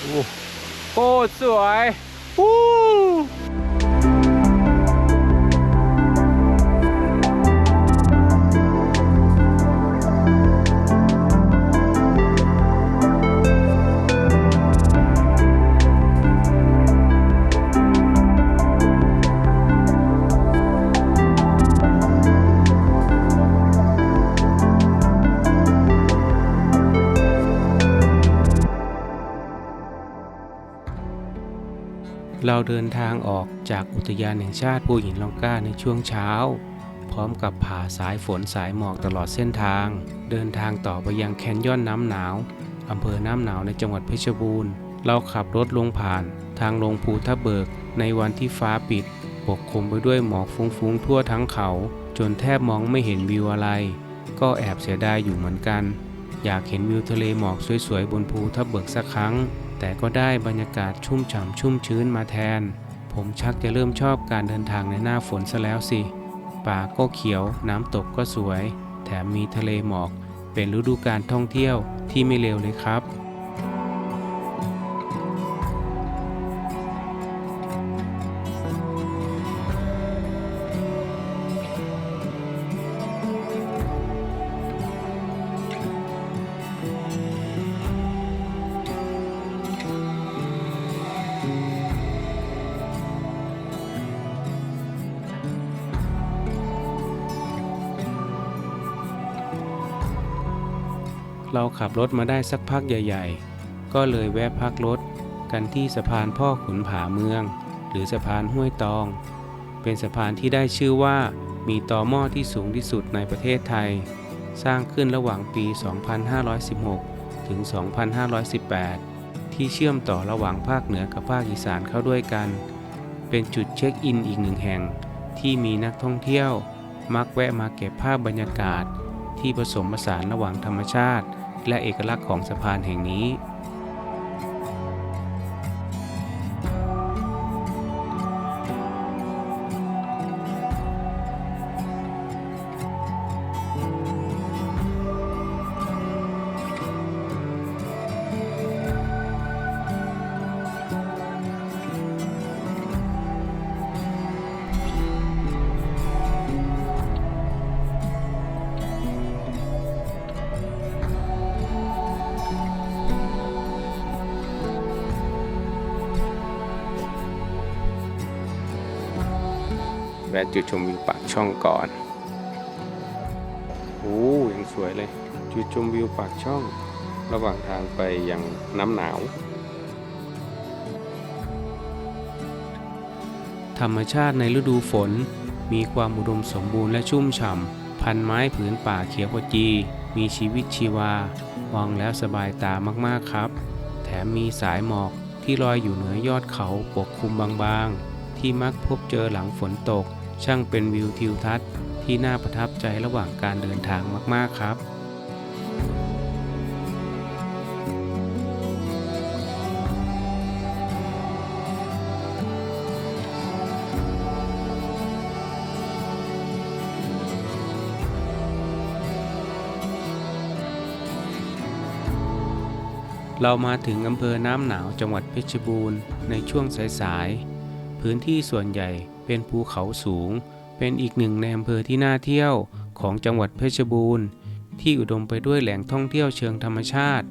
โอ้โหสวยวู้ เราเดินทางออกจากอุทยานแห่งชาติภูหินลองกล้าในช่วงเช้า พร้อมกับผ่าสายฝนสายหมอกตลอดเส้นทาง เดินทางต่อไปยังแคนยอนน้ำหนาวอำเภอน้ำหนาวในจังหวัดเพชรบูรณ์ เราขับรถลงผ่านทางลงภูทับเบิกในวันที่ฟ้าปิด ปกคลุมไปด้วยหมอกฟุ้งๆทั่วทั้งเขา จนแทบมองไม่เห็นวิวอะไร ก็แอบเสียดายอยู่เหมือนกัน อยากเห็นวิวทะเลหมอกสวยๆบนภูทับเบิกสักครั้ง แต่ก็ได้บรรยากาศชุ่มฉ่ำชุ่มชื้นมาแทน ผมชักจะเริ่มชอบการเดินทางในหน้าฝนซะแล้วสิ ป่าก็เขียว น้ำตกก็สวย แถมมีทะเลหมอก เป็นฤดูการท่องเที่ยวที่ไม่เลวเลยครับ เราขับรถมาได้สักพักใหญ่ ๆ ก็เลยแวะพักรถกันที่สะพานพ่อขุนผาเมือง หรือสะพานห้วยตอง เป็นสะพานที่ได้ชื่อว่ามีต่อหม้อที่สูงที่สุดในประเทศไทย สร้างขึ้นระหว่างปี 2516 ถึง 2518 ที่เชื่อมต่อระหว่างภาคเหนือกับภาคอีสานเข้าด้วยกัน เป็นจุดเช็คอินอีกหนึ่งแห่ง ที่มีนักท่องเที่ยว มักแวะมาเก็บภาพบรรยากาศ ที่ผสมผสานระหว่างธรรมชาติ และเอกลักษณ์ของสะพานแห่งนี้ วะจุดชมวิวปากช่องก่อนโอ้ยังสวยเลย จุดชมวิวปากช่อง ระหว่างทางไปยังน้ำหนาว ธรรมชาติในฤดูฝน มีความอุดมสมบูรณ์และชุ่มฉ่ำ พันไม้ผืนป่าเขียวขจี มีชีวิตชีวามองแล้วสบายตามากๆครับ แถมมีสายหมอกที่ลอยอยู่เหนือยอดเขาปกคลุมบางๆ ที่มักพบเจอหลังฝนตก ช่างเป็นวิวทิวทัศน์ที่น่าประทับใจระหว่างการเดินทางมากๆครับเรามาถึงอำเภอน้ำหนาวจังหวัดเพชรบูรณ์ในช่วงสายๆ พื้นที่ส่วนใหญ่เป็นภูเขาสูง เป็นอีกหนึ่งในอำเภอที่น่าเที่ยวของจังหวัดเพชรบูรณ์ ที่อุดมไปด้วยแหล่งท่องเที่ยวเชิงธรรมชาติ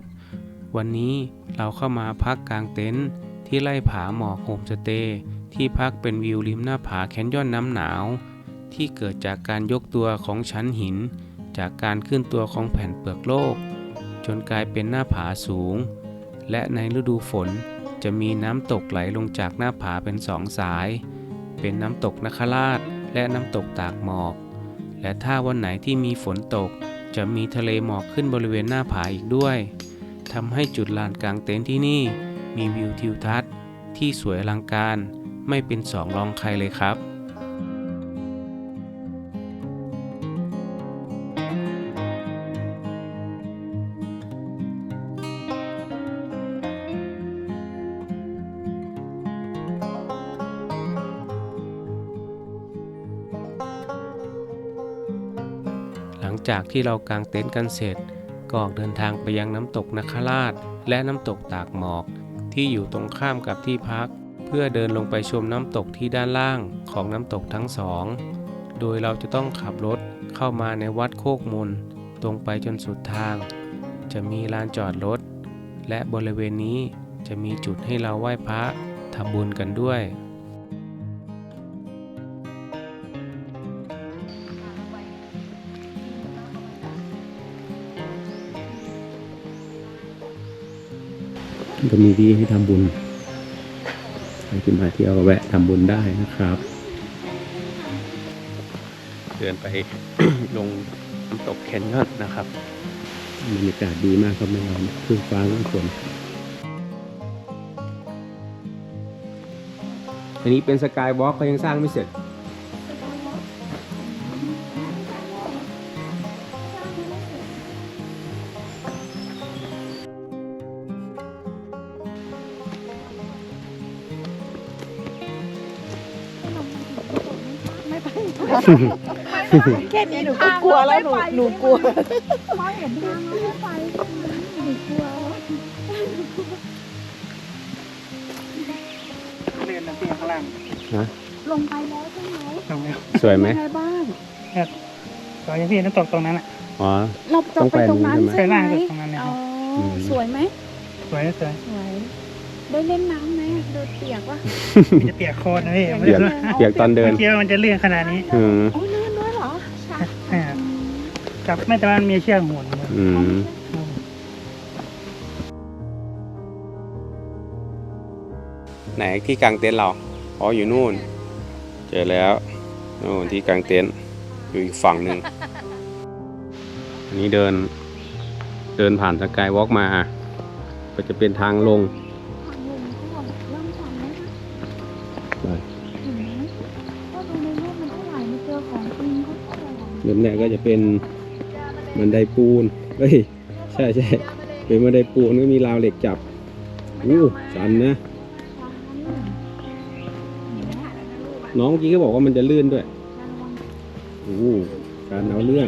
วันนี้เราเข้ามาพักกลางเต็นท์ที่ไล่ผาหมอกโฮมสเตย์ที่พักเป็นวิวริมหน้าผาแคนยอนน้ำหนาว ที่เกิดจากการยกตัวของชั้นหิน จากการขึ้นตัวของแผ่นเปลือกโลก จนกลายเป็นหน้าผาสูง และในฤดูฝน จะมีน้ำตกไหลลงจากหน้าผาเป็นสองสาย เป็นน้ำตกนคราชและน้ำตกตากหมอก และถ้าวันไหนที่มีฝนตก จะมีทะเลหมอกขึ้นบริเวณหน้าผาอีกด้วยทำให้จุดลานกลางเต็นท์ที่นี่ มีวิวทิวทัศน์ที่สวยอลังการ ไม่เป็นสองรองใครเลยครับ ที่เรากางเต็นท์กันเสร็จก็ออกเดินทางไปยังน้ำตกนคราช และน้ำตกตากหมอก ที่อยู่ตรงข้ามกับที่พัก เพื่อเดินลงไปชมน้ำตกที่ด้านล่างของน้ำตกทั้งสอง โดยเราจะต้องขับรถเข้ามาในวัดโคกมนตรงไปจนสุดทาง จะมีลานจอดรถ และบริเวณนี้จะมีจุดให้เราไหว้พระทำบุญกันด้วย ก็มีที่ให้ทำบุญใครที่มาเที่ยวก็แวะทำบุญได้นะครับ เดินไปลงน้ำตกแคนยอนนะครับบรรยากาศดีมากครับไม่ร้อนครึ่งฟ้าครึ่งฝนอันนี้เป็นสกายวอล์กเขายังสร้างไม่เสร็จ แค่นี้หนูก็กลัวแล้วหนูหนูกลัวพอเห็นทางแล้วไม่ไปหนูกลัวเรียนนะพี่ข้างล่างลงไปแล้วใช่ไหมตรงนี้สวยไหมเป็นไงบ้างตอนที่พี่น้ำตกตรงนั้นอะอ๋อเราจะไปตรงนั้นต้องไปใช่ไหมไปล่างสุดตรงนั้นเนี่ยอ๋ออมสวยไหมสวยสวยสวย ได้เล่นน้ำไหมดูเปียกวะมันจะเปียกโคลนนะพี่ไม่เปียกรู้เปียกตอนเดินไม่คิดว่ามันจะเลื่อนขนาดนี้อืมโอ้ลื่นด้วยเหรอใช่อ่าจับไม่แต่ว่ามันมีเชือกหมุนอืมไหนที่กางเต็นท์เราอ๋ออยู่นู่น เจอแล้วนู่นที่กางเต็นท์อยู่อีกฝั่งหนึ่งอันนี้เดินเดินผ่านสกายวอล์กมา ก็จะเป็นทางลง เท่าไหร่เริ่มแรกก็จะเป็นบันไดปูนเฮ้ยใช่ใช่เป็นบันไดปูนก็มีราวเหล็กจับอู้สันนะ น้องเมื่อกี้ก็บอกว่ามันจะลื่นด้วยอู้การเอาเรื่อง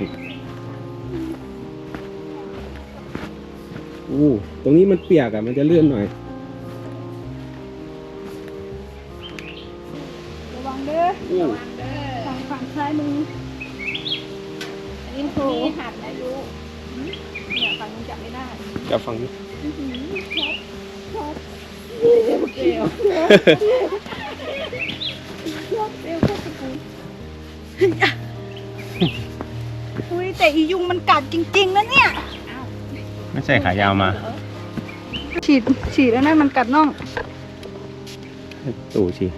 อู้ตรงนี้มันเปียกอะ มันจะเลื่อนหน่อย ระวังเด้ออู้ฝั่งฝั่งซ้ายมือ อันนี้คือหัดนะยูเนี่ยฝั่งนู้นจับไม่ได้จะฟังนี้อื้อหือช็อตช็อตเกลียวช็อตเกลียวช็อตตะกูอุ้ยแต่อียุงมันกัดจริงๆนะเนี่ยไม่ใช่ขายาวมา ฉีดฉีดแล้วนะมันกัดน่องตู่ฉีด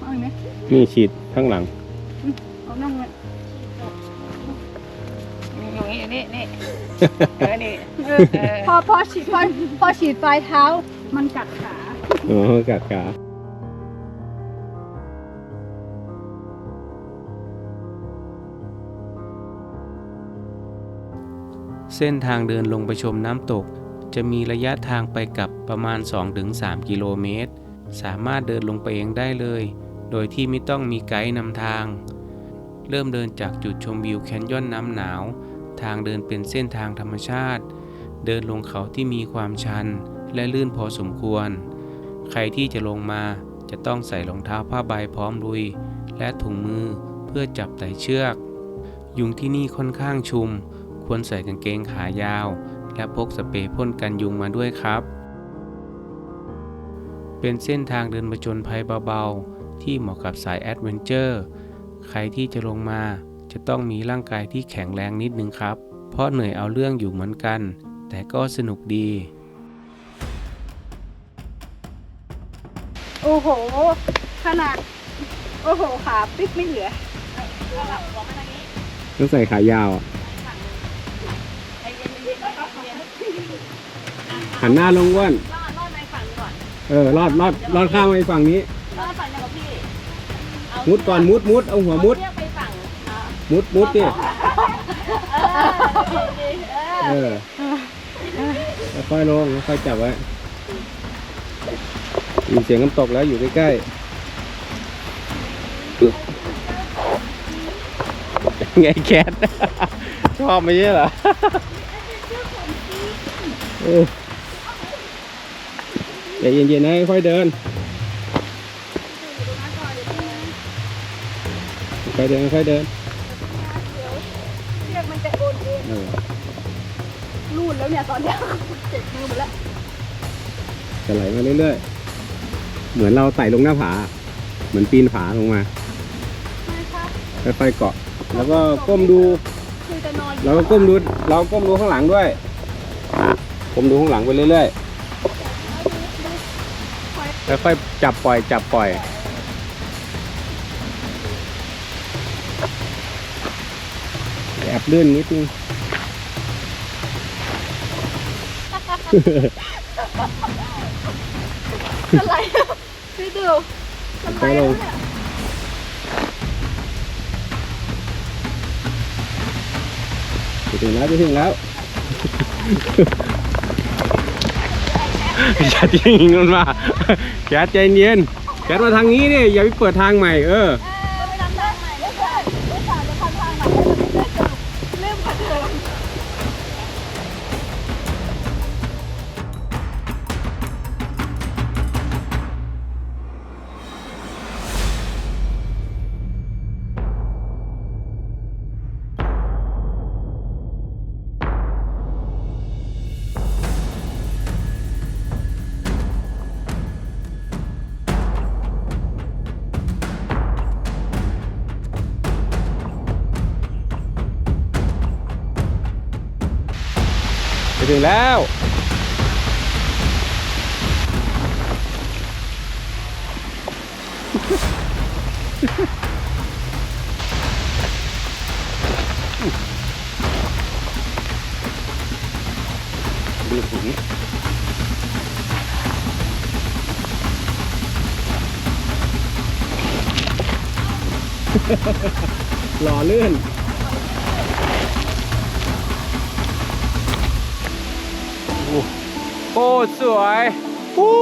เอาอีกไหมนี่ฉีดข้างหลังเอาน่องเลย นี่นี่นี่เออนี่เออพอพอฉีดพอพอฉีดปลายเท้า มันกัดขาอ๋อกัดขาเส้นทางเดินลงไปชมน้ำตก จะมีระยะทางไปกลับประมาณ 2-3 กิโลเมตร สามารถเดินลงไปเองได้เลย โดยที่ไม่ต้องมีไกด์นำทาง เริ่มเดินจากจุดชมวิวแคนยอนน้ำหนาว ทางเดินเป็นเส้นทางธรรมชาติ เดินลงเขาที่มีความชัน และลื่นพอสมควร ใครที่จะลงมาจะต้องใส่รองเท้าผ้าใบพร้อมลุย และถุงมือเพื่อจับไต่เชือก ยุงที่นี่ค่อนข้างชุม ควรใส่กางเกงขายาว และพกสเปรย์พ่นกันยุงมาด้วยครับ เป็นเส้นทางเดินประจนภัยเบาๆ ที่เหมาะกับสายแอดเวนเจอร์ ใครที่จะลงมา จะต้องมีร่างกายที่แข็งแรงนิดนึงครับ เพราะเหนื่อยเอาเรื่องอยู่เหมือนกัน แต่ก็สนุกดี โอ้โห ขนาด โอ้โห ขาปิ๊กไม่เหลือต้องใส่ขายาวอะหันหน้าลงว่านเออรอดรอดรอดข้ามไปฝั่งนี้มุดก่อนมุดมุดเอาหัวมุด มุดมุดดิเออแล้วค่อยลงแล้วค่อยจับไว้มีเสียงน้ำตกแล้วอยู่ใกล้ๆไงแคทชอบไม่ใช่เหรอโอ้ใจเย็นๆนะค่อยๆเดินค่อยๆเดินค่อยๆเดิน รูดแล้วเนี่ยตอนเนี้ยเจ็บมือหมดแล้วจะไหลมาเรื่อยๆ เหมือนเราไต่ลงหน้าผา เหมือนปีนผาลงมาไม่ครับค่อยๆเกาะ แล้วก็ก้มดู คือจะนอนเราก็ก้มดู เราก้มดูข้างหลังด้วย ก้มดูข้างหลังไปเรื่อยๆ ค่อยๆจับปล่อยจับปล่อย แอบลื่นนิดนึง อะไรพี่ดูมันไปไปลแล้วงเนี่ยจะถึงแล้วจะถึงแล้วอย่าทิ้งมันมาแกใจเย็นแกมาทางนี้เนี่ยอย่าไปเปิดทางใหม่เออ ถึงแล้ว โอ้สวยวู้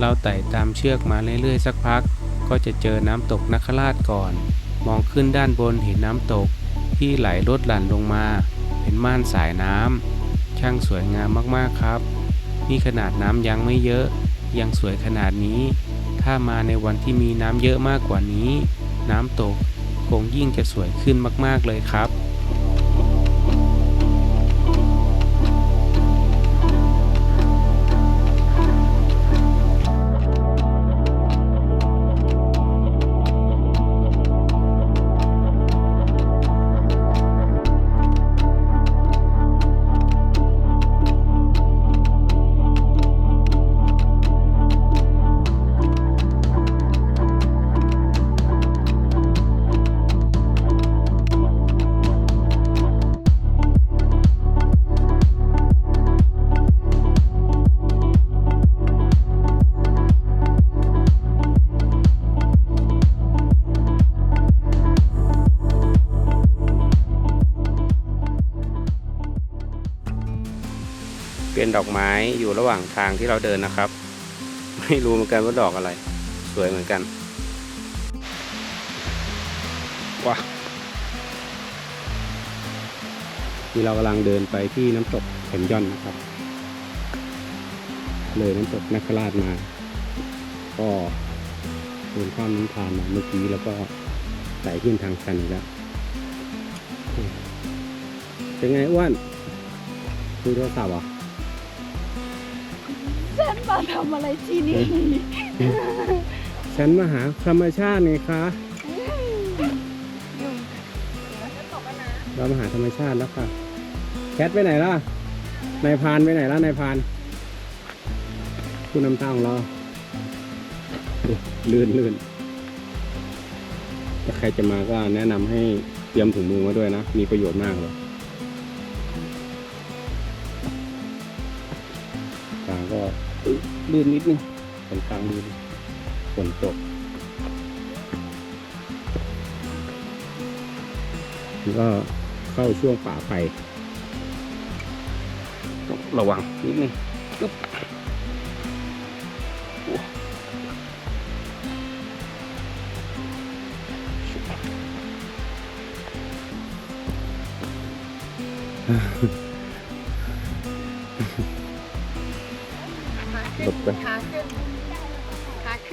เราไต่ตามเชือกมาเรื่อยๆ สักพัก ก็จะเจอน้ำตกนัคราชก่อน มองขึ้นด้านบนเห็นน้ำตก ที่ไหลลดหลั่นลงมา เป็นม่านสายน้ำช่างสวยงามมากๆครับ นี่ขนาดน้ำยังไม่เยอะ ยังสวยขนาดนี้ ถ้ามาในวันที่มีน้ำเยอะมากกว่านี้ น้ำตกคงยิ่งจะสวยขึ้นมากๆเลยครับ ดอกไม้อยู่ระหว่างทางที่เราเดินนะครับ ไม่รู้เหมือนกันว่าดอกอะไร สวยเหมือนกันว้านี่เรากำลังเดินไปที่น้ำตกเข็มย่อนนะครับ เลยน้ำตกนักราชมา ก็เดินข้ามน้ำทานมาเมื่อกี้แล้วก็ไต่ขึ้นทางชันแล้วเป็นไงอ้วนคุยโทรศัพท์อฉันมา ทำอะไรที่นี่ฉันมาหาธรรมชาติไงคะเรามาหาธรรมชาติแล้วค่ะ แคทไปไหนล่ะ นายพานไปไหนล่ะนายพานผู้นำทางของเราลื่นลื่นถ้าใครจะมาก็แนะนำให้เตรียมถุงมือมาด้วยนะ มีประโยชน์มากเลย ลื่นนิดนึงตรงกลางลื่นฝนตกแล้วก็เข้าช่วงป่าไผ่ต้องระวังนิดนึงปึ๊บ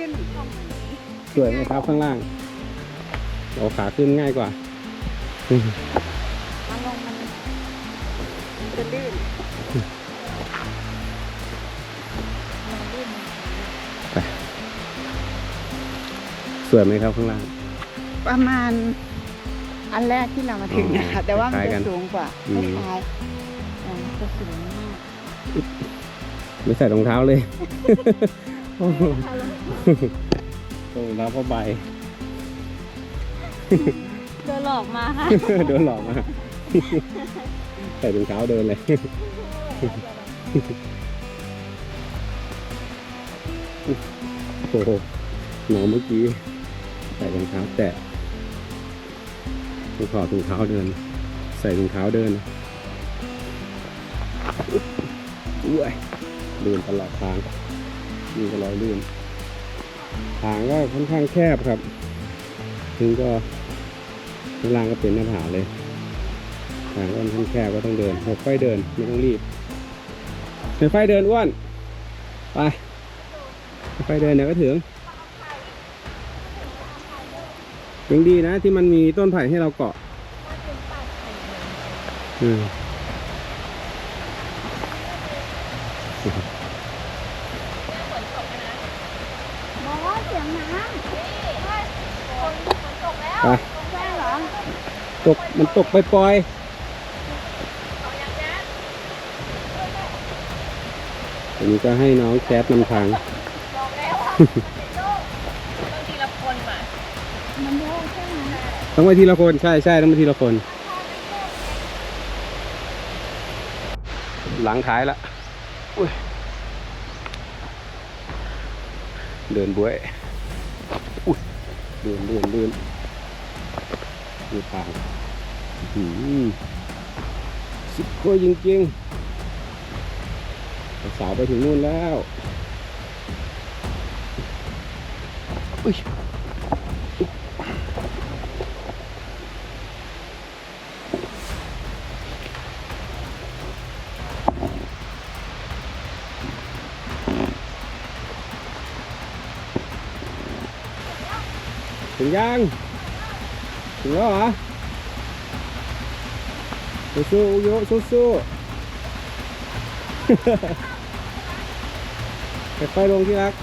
ขาขึ้นสวยไหมครับข้างล่างเอาขาขึ้นง่ายกว่ามันลงมันจะลื่นสวยไหมครับข้างล่าง ประมาณอันแรกที่เรามาถึงนะคะแต่ว่ามันคล้ายๆกัจะนสูงกว่าอืคมล้ายๆอ่าจะสูงมาก ไม่ใส่รองเท้าเลย โอ้โหรองเท้าผ้าใบ โดนหลอกมาค่ะโดนหลอกมาใส่รองเท้าเดินเลย โอ้โหน้องเมื่อกี้ ใส่รองเท้าแตะต้องขอดรองเท้าเดิน ใส่รองเท้าเดินอุ้ยเดินตลอดทางมีก็รอยลื่น ทางก็ค่อนข้างแคบครับถึงก็ข้างล่างก็เป็นหน้าผาเลยทางก็ค่อนข้างแคบก็ต้องเดินค่อยๆเดินไม่ต้องรีบค่อยๆเดินอ้วนไปค่อยๆเดินเดี๋ยวก็ถึงยังดีนะที่มันมีต้นไผ่ให้เราเกาะอืม บอกว่าเสียงน้ำฝนตกแล้วไปใช่เหรอตกมันตกไปปล่อยๆอันนี้ก็ให้น้องแคทนำทางมันโยกใช่ไหมต้องไปทีละคนใช่ใช่ต้องไปทีละคน หลังท้ายละอุ้ยเดินบวยอุ้ย เดินเดินเดินดูทางอื้อหือสุดโคยจริงๆสาวไปถึงนู่นแล้วอุ้ย ยังถึงแล้วเหรอสู้ๆโยสู้ๆค่อยๆลงที่รัก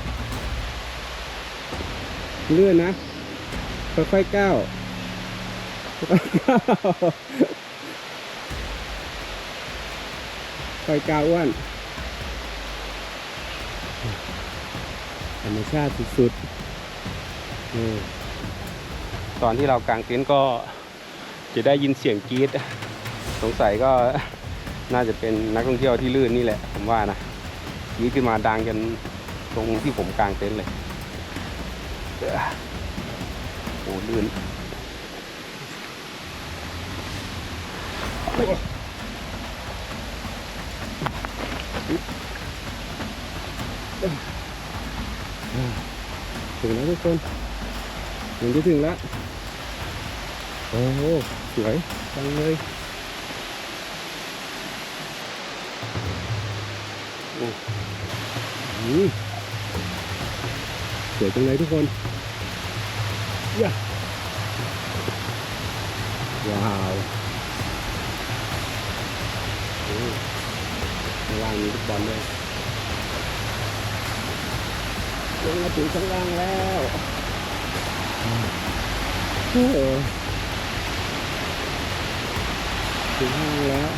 เลื่อนนะ ค่อยๆก้าวค่อยๆก้าวค่อยก้าวอ้วนธรรมชาติสุดๆนี่ ตอนที่เรากางเต็นท์ก็จะได้ยินเสียงกรี๊ดสงสัยก็น่าจะเป็นนักท่องเที่ยวที่ลื่นนี่แหละ ผมว่านะกรี๊ดขึ้นมาดังกันตรงที่ผมกางเต็นท์เลยเอ้อโอ้ลื่นถึงแล้วทุกคนถึงจะถึงแล้ว โอ้โหสวยจังเลยโอ้หือสวยจังเลยทุกคนยะว้าวโอ้ข้างล่างมีลูกบอลด้วยลงมาถึงข้างล่างแล้วโอ้โห ถึงห้างแล้ว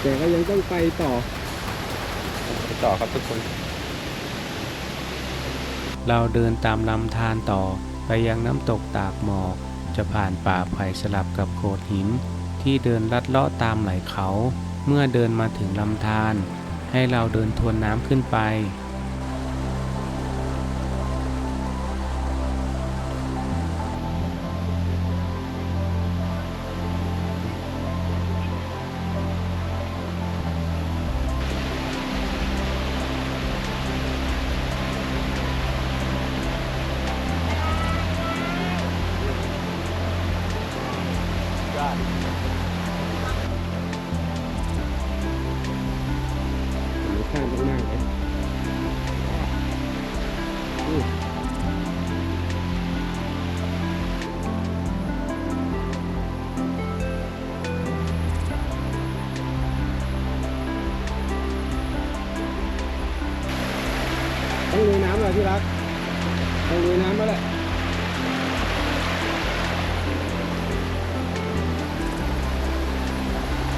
แต่ก็ยังต้องไปต่อ ไปต่อครับทุกคน เราเดินตามลำธารต่อไปยังน้ำตกตากหมอก จะผ่านป่าไผ่สลับกับโขดหิน ที่เดินลัดเลาะตามไหล่เขา เมื่อเดินมาถึงลำธารให้เราเดินทวนน้ำขึ้นไป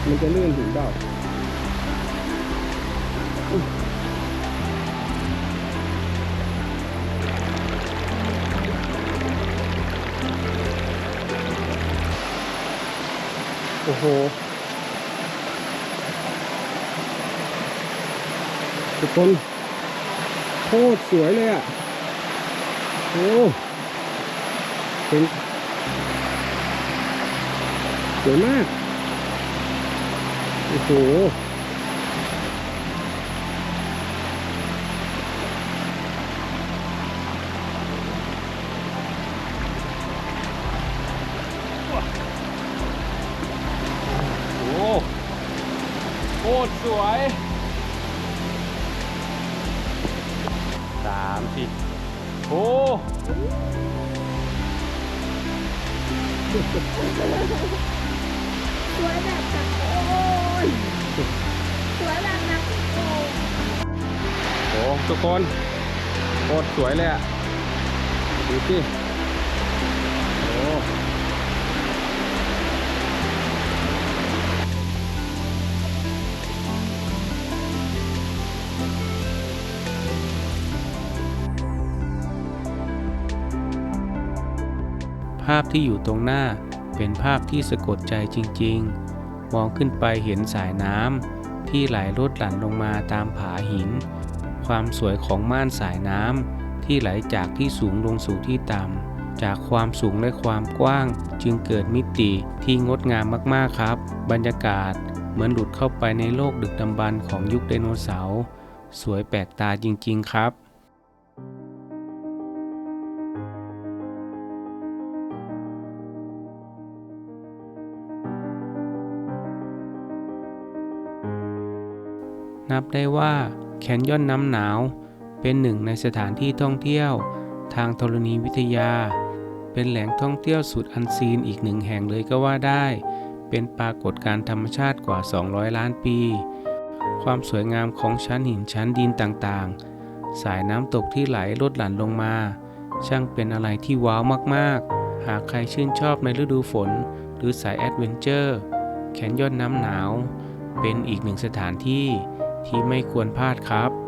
มันจะลื่นถึงเปล่าอุ๊ยโอ้โห ทุกคนโคตรสวยเลยอะ โอ้เป็นสวยมากโอ้โหโอ้โหโคตรสวยสามสิบโอ้ วยแบบแบบโอ้ยสวยแบบนักโอ้โหทุกคนโคตรสวยเลยอะ ดูสิโอ้ภาพที่อยู่ตรงหน้า เป็นภาพที่สะกดใจจริงๆ มองขึ้นไปเห็นสายน้ำที่ไหลลดหลั่นลงมาตามผาหิน ความสวยของม่านสายน้ำที่ไหลจากที่สูงลงสู่ที่ต่ำ จากความสูงและความกว้าง จึงเกิดมิติที่งดงามมากๆครับ บรรยากาศเหมือนหลุดเข้าไปในโลกดึกดำบรรพ์ของยุคไดโนเสาร์ สวยแปลกตาจริงๆครับ นับได้ว่าแคนยอนน้ำหนาว เป็นหนึ่งในสถานที่ท่องเที่ยว ทางธรณีวิทยา เป็นแหล่งท่องเที่ยวสุดอันซีนอีกหนึ่งแห่งเลยก็ว่าได้ เป็นปรากฏการธรรมชาติกว่า 200 ล้านปี ความสวยงามของชั้นหินชั้นดินต่างๆ สายน้ำตกที่ไหลลดหลั่นลงมา ช่างเป็นอะไรที่ว้าวมากๆ หากใครชื่นชอบในฤดูฝน หรือสายแอดเวนเจอร์แคนยอนน้ำหนาว เป็นอีกหนึ่งสถานที่ ที่ไม่ควรพลาดครับ